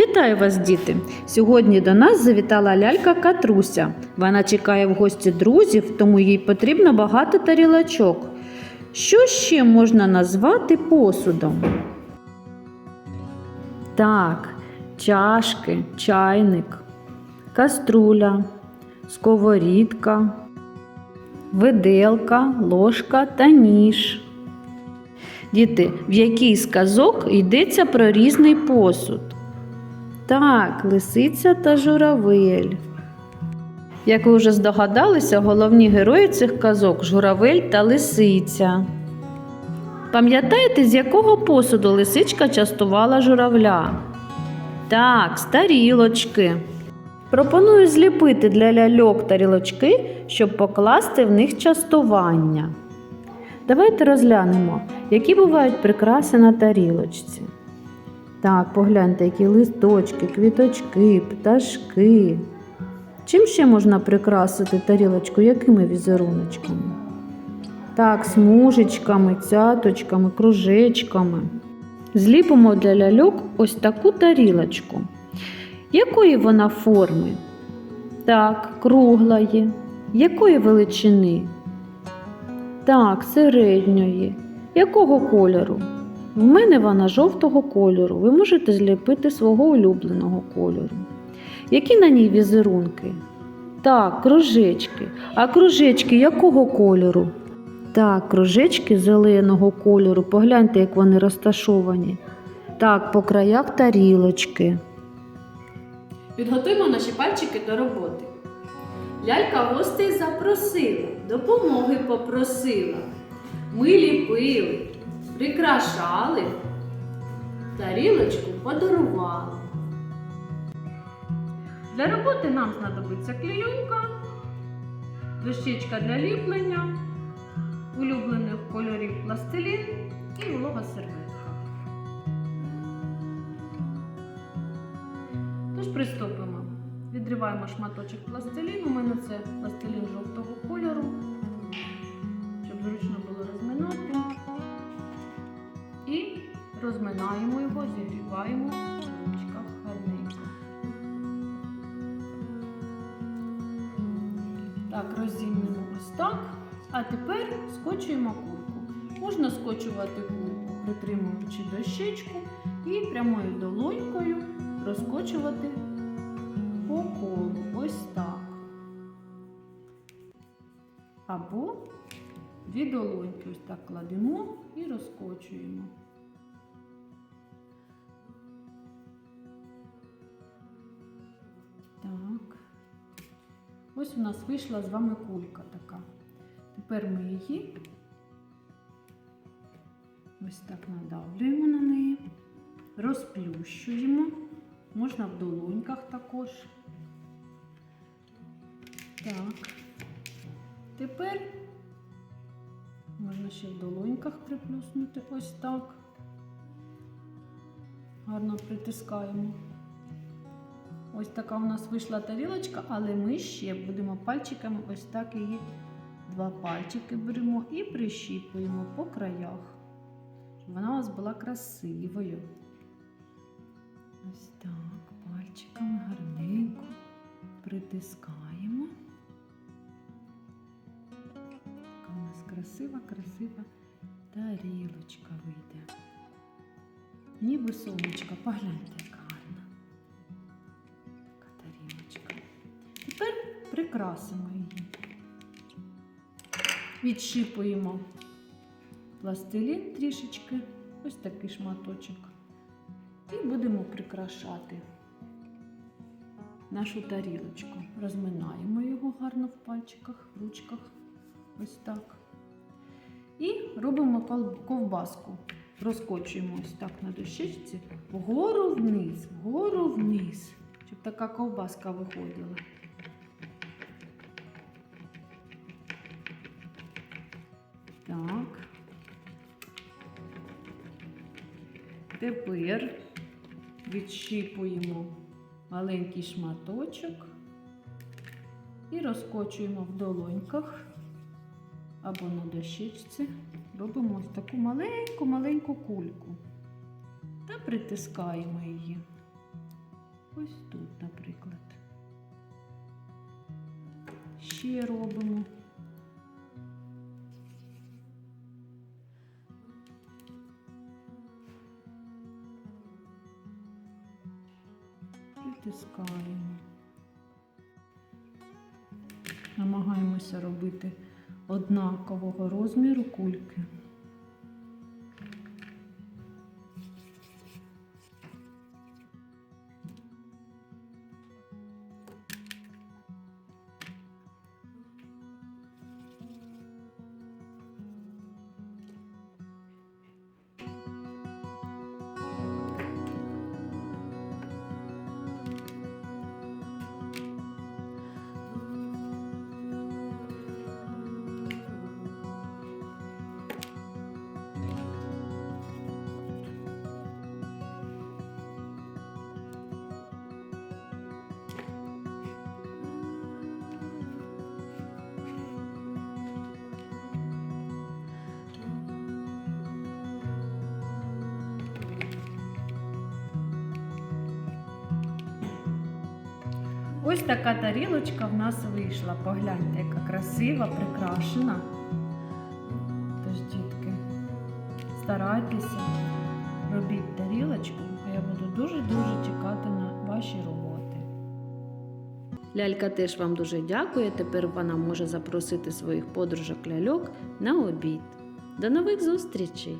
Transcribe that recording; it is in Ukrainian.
Вітаю вас, діти! Сьогодні до нас завітала лялька Катруся. Вона чекає в гості друзів, тому їй потрібно багато тарілочок. Що ще можна назвати посудом? Так, чашки, чайник, каструля, сковорідка, виделка, ложка та ніж. Діти, в який з казок йдеться про різний посуд? Так, лисиця та журавель. Як ви вже здогадалися, головні герої цих казок журавель та лисиця. Пам'ятаєте, з якого посуду лисичка частувала журавля? Так, з тарілочки. Пропоную зліпити для ляльок тарілочки, щоб покласти в них частування. Давайте розглянемо, які бувають прикраси на тарілочці. Так, погляньте, які листочки, квіточки, пташки. Чим ще можна прикрасити тарілочку? Якими візеруночками? Так, смужечками, цяточками, кружечками. Зліпимо для ляльок ось таку тарілочку. Якої вона форми? Так, круглої. Якої величини? Так, середньої. Якого кольору? В мене вона жовтого кольору. Ви можете зліпити свого улюбленого кольору. Які на ній візерунки? Так, кружечки. А кружечки якого кольору? Так, кружечки зеленого кольору. Погляньте, як вони розташовані. Так, по краях тарілочки. Підготуємо наші пальчики до роботи. Лялька гостей запросила, допомоги попросила. Ми ліпили, прикрашали, тарілочку подарували. Для роботи нам знадобиться клейонка, дощечка для ліплення, улюблених кольорів пластилін і волога серветка. Тож приступимо. Відриваємо шматочок пластиліну. У мене це пластилін жовтого кольору, щоб зручно було розминати. Розминаємо його, зігріваємо в ручках гарненько. Так, розімнемо ось так. А тепер скочуємо кульку. Можна скочувати кульку, притримуючи дощечку і прямою долонькою розкочувати по колу. Ось так. Або дві долоньки ось так кладемо і розкочуємо. Ось у нас вийшла з вами кулька така. Тепер ми її ось так надавлюємо на неї, розплющуємо, можна в долоньках також. Так. Тепер можна ще в долоньках приплюснути ось так. Гарно притискаємо. Ось така у нас вийшла тарілочка, але ми ще будемо пальчиками ось так її два пальчики беремо і прищіпуємо по краях, щоб вона у нас була красивою. Ось так, пальчиками гарненько притискаємо. Така у нас красива, красива тарілочка вийде. Ніби сонечка, погляньте, прикрасимо її. Відшипуємо пластилін трішечки, ось такий шматочок. І будемо прикрашати нашу тарілочку. Розминаємо його гарно в пальчиках, в ручках. Ось так. І робимо ковбаску. Розкочуємо ось так на дощечці вгору вниз, вгору вниз, щоб така ковбаска виходила. Тепер відщіпуємо маленький шматочок і розкочуємо в долоньках або на дощечці. Робимо ось таку маленьку-маленьку кульку та притискаємо її. Ось тут, наприклад. Ще робимо. Притискаємо. Намагаємося робити однакового розміру кульки. Ось така тарілочка в нас вийшла. Погляньте, яка красива, прикрашена. Тож, дітки, старайтеся, робіть тарілочку, а я буду дуже-дуже чекати на ваші роботи. Лялька теж вам дуже дякує. Тепер вона може запросити своїх подружок ляльок на обід. До нових зустрічей!